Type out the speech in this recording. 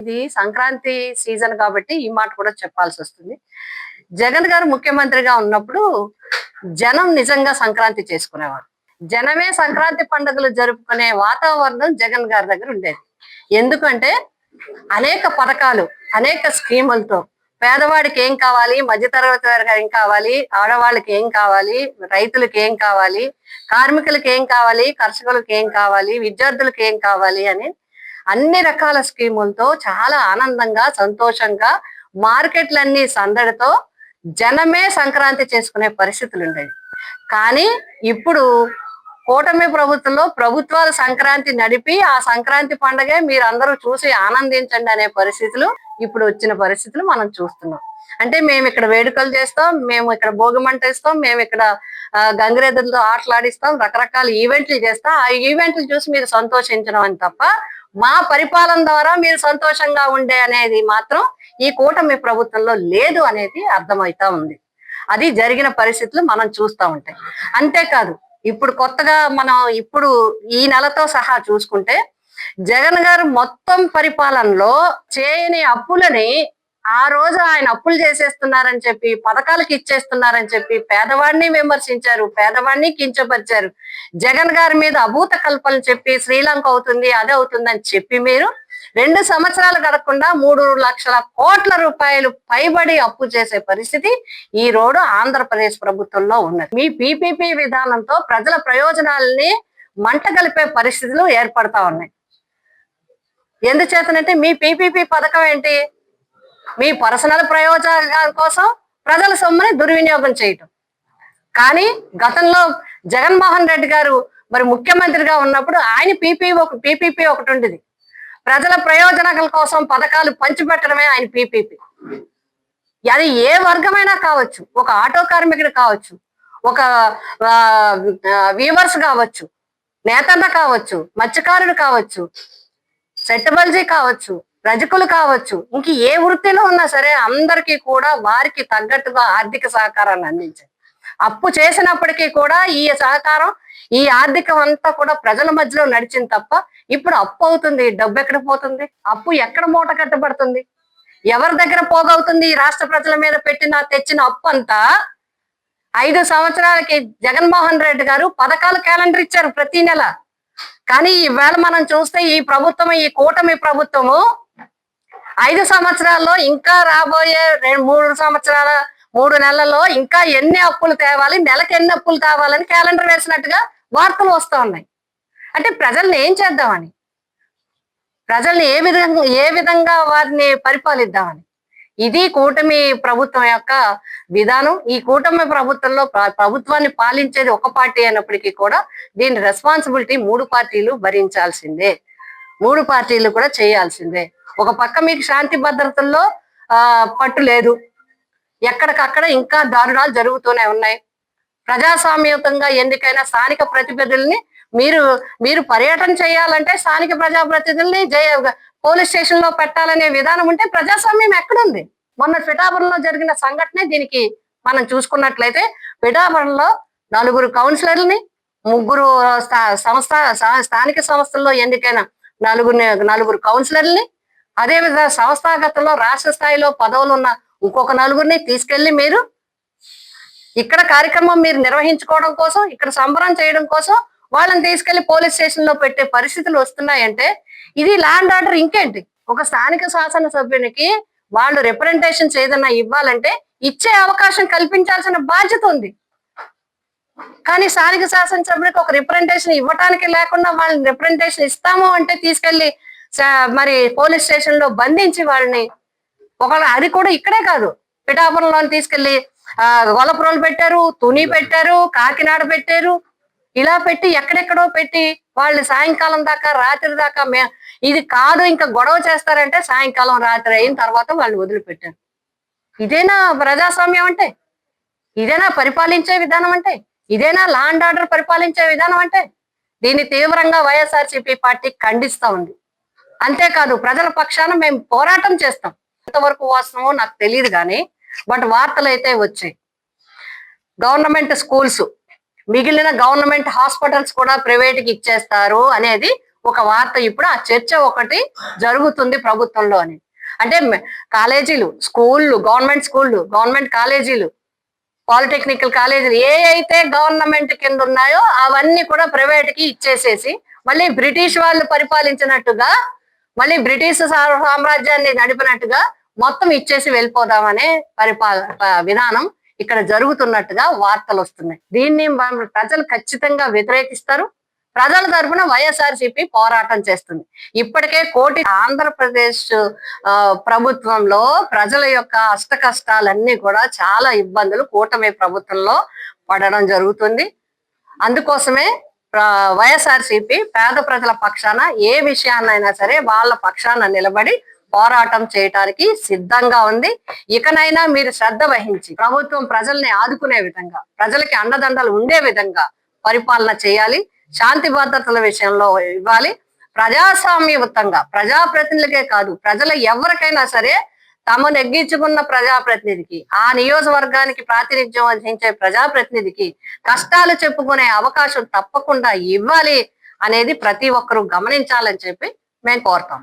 ఇది సంక్రాంతి సీజన్ కాబట్టి ఈ మాట కూడా చెప్పాల్సి వస్తుంది. జగన్ గారు ముఖ్యమంత్రిగా ఉన్నప్పుడు జనం నిజంగా సంక్రాంతి చేసుకునేవారు. జనమే సంక్రాంతి పండుగలు జరుపుకునే వాతావరణం జగన్ గారి దగ్గర ఉండేది. ఎందుకంటే అనేక పథకాలు అనేక స్కీములతో పేదవాడికి ఏం కావాలి మధ్యతరగతి వారికి ఏం కావాలి ఆడవాళ్ళకి ఏం కావాలి రైతులకు ఏం కావాలి కార్మికులకు ఏం కావాలి కర్షకులకు ఏం కావాలి విద్యార్థులకు ఏం కావాలి అని అన్ని రకాల స్కీములతో చాలా ఆనందంగా సంతోషంగా మార్కెట్లన్నీ సందడితో జనమే సంక్రాంతి చేసుకునే పరిస్థితులు ఉండేవి కానీ ఇప్పుడు కూటమి ప్రభుత్వంలో ప్రభుత్వాలు సంక్రాంతి నడిపి ఆ సంక్రాంతి పండగే మీరు అందరూ చూసి ఆనందించండి అనే పరిస్థితులు ఇప్పుడు వచ్చిన పరిస్థితులు మనం చూస్తున్నాం. అంటే మేము ఇక్కడ వేడుకలు చేస్తాం మేము ఇక్కడ భోగిమంట ఇస్తాం మేము ఇక్కడ గంగిరెద్దులతో ఆటలాడిస్తాం రకరకాల ఈవెంట్లు చేస్తాం. ఆ ఈవెంట్లు చూసి మీరు సంతోషించడం అని తప్ప మా పరిపాలన ద్వారా మీరు సంతోషంగా ఉండే అనేది మాత్రం ఈ కూటమి ప్రభుత్వంలో లేదు అనేది అర్థమవుతా ఉంది. అది జరిగిన పరిస్థితులు మనం చూస్తూ ఉంటాయి. అంతేకాదు ఇప్పుడు కొత్తగా మనం ఇప్పుడు ఈ నెలతో సహా చూసుకుంటే జగన్ గారు మొత్తం పరిపాలనలో చేయని అప్పులని ఆ రోజు ఆయన అప్పులు చేసేస్తున్నారని చెప్పి పథకాలకు ఇచ్చేస్తున్నారని చెప్పి పేదవాడిని విమర్శించారు పేదవాడిని కించపరిచారు. జగన్ గారి మీద అభూత కల్పనలు చెప్పి శ్రీలంక అవుతుంది అదే అవుతుంది అని చెప్పి మీరు రెండు సంవత్సరాలు గడకుండా మూడు లక్షల కోట్ల రూపాయలు పైబడి అప్పు చేసే పరిస్థితి ఈ రోడ్డు ఆంధ్రప్రదేశ్ ప్రభుత్వంలో ఉన్నది. మీ పీపీపీ విధానంతో ప్రజల ప్రయోజనాలని మంట కలిపే పరిస్థితులు ఏర్పడతా ఉన్నాయి. ఎందుచేతనంటే మీ పీపీపీ పథకం ఏంటి? మీ పర్సనల్ ప్రయోజనాల కోసం ప్రజల సొమ్ముని దుర్వినియోగం చేయటం. కానీ గతంలో జగన్మోహన్ రెడ్డి గారు మరి ముఖ్యమంత్రిగా ఉన్నప్పుడు ఆయన పీపీ ఒక పీపీపీ ఒకటి ఉండేది. ప్రజల ప్రయోజనాల కోసం పథకాలు పంచిపెట్టడమే ఆయన పీపీపీ. అది ఏ వర్గమైనా కావచ్చు ఒక ఆటో కార్మికుడు కావచ్చు ఒక వీవర్స్ కావచ్చు నేతన్న కావచ్చు మత్స్యకారుడు కావచ్చు సెట్టబల్జీ కావచ్చు రజకులు కావచ్చు ఇంక ఏ వృత్తిలో ఉన్నా సరే అందరికీ కూడా వారికి తగ్గట్టుగా ఆర్థిక సహకారాన్ని అందించాలి అప్పు చేసినప్పటికీ కూడా ఈ సహకారం ఈ ఆర్థికం అంతా కూడా ప్రజల మధ్యలో నడిచింది తప్ప ఇప్పుడు అప్పు అవుతుంది డబ్బు ఎక్కడ పోతుంది అప్పు ఎక్కడ మూట కట్టబడుతుంది ఎవరి దగ్గర పోగవుతుంది ఈ రాష్ట్ర ప్రజల మీద పెట్టిన తెచ్చిన అప్పు అంతా? ఐదు సంవత్సరాలకి జగన్మోహన్ రెడ్డి గారు పథకాలు క్యాలెండర్ ఇచ్చారు ప్రతి నెల. కానీ ఈవేళ మనం చూస్తే ఈ ప్రభుత్వం ఈ కూటమి ప్రభుత్వము ఐదు సంవత్సరాల్లో ఇంకా రాబోయే రెండు మూడు సంవత్సరాల మూడు నెలల్లో ఇంకా ఎన్ని అప్పులు తేవాలి నెలకు ఎన్ని అప్పులు తేవాలని క్యాలెండర్ వేసినట్టుగా వార్తలు వస్తూ ఉన్నాయి. అంటే ప్రజల్ని ఏం చేద్దామని? ప్రజల్ని ఏ విధంగా ఏ విధంగా వారిని పరిపాలిద్దామని? ఇది కూటమి ప్రభుత్వం యొక్క విధానం. ఈ కూటమి ప్రభుత్వంలో ప్రభుత్వాన్ని పాలించేది ఒక పార్టీ అయినప్పటికీ కూడా దీని రెస్పాన్సిబిలిటీ మూడు పార్టీలు భరించాల్సిందే. మూడు పార్టీలు కూడా చేయాల్సిందే. ఒక పక్క మీకు శాంతి భద్రతల్లో ఆ పట్టు లేదు. ఎక్కడికక్కడ ఇంకా దారుణాలు జరుగుతూనే ఉన్నాయి. ప్రజాస్వామ్యతంగా ఎన్నికైన స్థానిక ప్రతినిధుల్ని మీరు మీరు పర్యటన చేయాలంటే స్థానిక ప్రజాప్రతినిధుల్ని జయ పోలీస్ స్టేషన్లో పెట్టాలనే విధానం ఉంటే ప్రజాస్వామ్యం ఎక్కడుంది? మొన్న పిఠాపురంలో జరిగిన సంఘటనే దీనికి మనం చూసుకున్నట్లయితే పిఠాపురంలో నలుగురు కౌన్సిలర్ని ముగ్గురు స్థా- సంస్థ స్థానిక సంస్థల్లో ఎన్నికైన నలుగురు నలుగురు కౌన్సిలర్ని అదేవిధంగా సంస్థాగతంలో రాష్ట్ర స్థాయిలో పదవులు ఉన్న ఇంకొక నలుగురిని తీసుకెళ్ళి మీరు ఇక్కడ కార్యక్రమం మీరు నిర్వహించుకోవడం కోసం ఇక్కడ సంబరం చేయడం కోసం వాళ్ళని తీసుకెళ్ళి పోలీస్ స్టేషన్లో పెట్టే పరిస్థితులు వస్తున్నాయంటే ఇది ల్యాండ్ ఆర్డర్ ఇంకేంటి? ఒక స్థానిక శాసనసభ్యునికి వాళ్ళు రిప్రజెంటేషన్స్ ఏదైనా ఇవ్వాలంటే ఇచ్చే అవకాశం కల్పించాల్సిన బాధ్యత ఉంది. కానీ స్థానిక శాసనసభ్యునికి ఒక రిప్రజెంటేషన్ ఇవ్వటానికి లేకుండా వాళ్ళని రిప్రజెంటేషన్ ఇస్తాము అంటే తీసుకెళ్ళి మరి పోలీస్ స్టేషన్లో బంధించి వాళ్ళని ఒకళ్ళు అది కూడా ఇక్కడే కాదు. పిఠాపురంలో తీసుకెళ్ళి ఆ గొల్లపురంలో పెట్టారు తుని పెట్టారు కాకినాడ పెట్టారు. ఇలా పెట్టి ఎక్కడెక్కడో పెట్టి వాళ్ళు సాయంకాలం దాకా రాత్రి దాకా మే ఇది కాదు ఇంకా గొడవ చేస్తారంటే సాయంకాలం రాత్రి అయిన తర్వాత వాళ్ళు వదిలిపెట్టారు. ఇదేనా ప్రజాస్వామ్యం అంటే? ఇదేనా పరిపాలించే విధానం అంటే? ఇదేనా లా అండ్ ఆర్డర్ పరిపాలించే విధానం అంటే? దీన్ని తీవ్రంగా వైఎస్ఆర్సీపీ పార్టీ ఖండిస్తా ఉంది. అంతేకాదు ప్రజల పక్షాన మేము పోరాటం చేస్తాం. ఎంతవరకు వాస్తవమో నాకు తెలియదు కానీ బట్ వార్తలు అయితే వచ్చాయి. గవర్నమెంట్ స్కూల్స్ మిగిలిన గవర్నమెంట్ హాస్పిటల్స్ కూడా ప్రైవేట్కి ఇచ్చేస్తారు అనేది ఒక వార్త ఇప్పుడు ఆ చర్చ ఒకటి జరుగుతుంది ప్రభుత్వంలో అని. అంటే కాలేజీలు స్కూళ్ళు గవర్నమెంట్ స్కూళ్ళు గవర్నమెంట్ కాలేజీలు పాలిటెక్నికల్ కాలేజీలు ఏ అయితే గవర్నమెంట్ కింద ఉన్నాయో అవన్నీ కూడా ప్రైవేట్కి ఇచ్చేసేసి మళ్ళీ బ్రిటిష్ వాళ్ళు పరిపాలించినట్టుగా మళ్ళీ బ్రిటిష్ సామ్రాజ్యాన్ని నడిపినట్టుగా మొత్తం ఇచ్చేసి వెళ్ళిపోదామనే పరిపాల విధానం ఇక్కడ జరుగుతున్నట్టుగా వార్తలు వస్తున్నాయి. దీన్ని ప్రజలు ఖచ్చితంగా వ్యతిరేకిస్తారు. ప్రజల తరఫున వైఎస్ఆర్సీపీ పోరాటం చేస్తుంది. ఇప్పటికే కోటి ఆంధ్రప్రదేశ్ ప్రభుత్వంలో ప్రజల యొక్క అష్ట కష్టాలన్నీ కూడా చాలా ఇబ్బందులు కూటమి ప్రభుత్వంలో పడడం జరుగుతుంది. అందుకోసమే వైఎస్ఆర్సీపీ పేద ప్రజల పక్షాన ఏ విషయాన్నైనా సరే వాళ్ళ పక్షాన నిలబడి పోరాటం చేయటానికి సిద్ధంగా ఉంది. ఇకనైనా మీరు శ్రద్ధ వహించి ప్రభుత్వం ప్రజల్ని ఆదుకునే విధంగా ప్రజలకి అండదండలు ఉండే విధంగా పరిపాలన చేయాలి. శాంతి భద్రతల విషయంలో ఇవ్వాలి. ప్రజాస్వామ్యయుతంగా ప్రజాప్రతినిధులకే కాదు ప్రజల ఎవరికైనా సరే తమ నెగ్గించుకున్న ప్రజాప్రతినిధికి ఆ నియోజకవర్గానికి ప్రాతినిధ్యం వహించే ప్రజాప్రతినిధికి కష్టాలు చెప్పుకునే అవకాశం తప్పకుండా ఇవ్వాలి అనేది ప్రతి ఒక్కరూ గమనించాలని చెప్పి మేము కోరుతాం.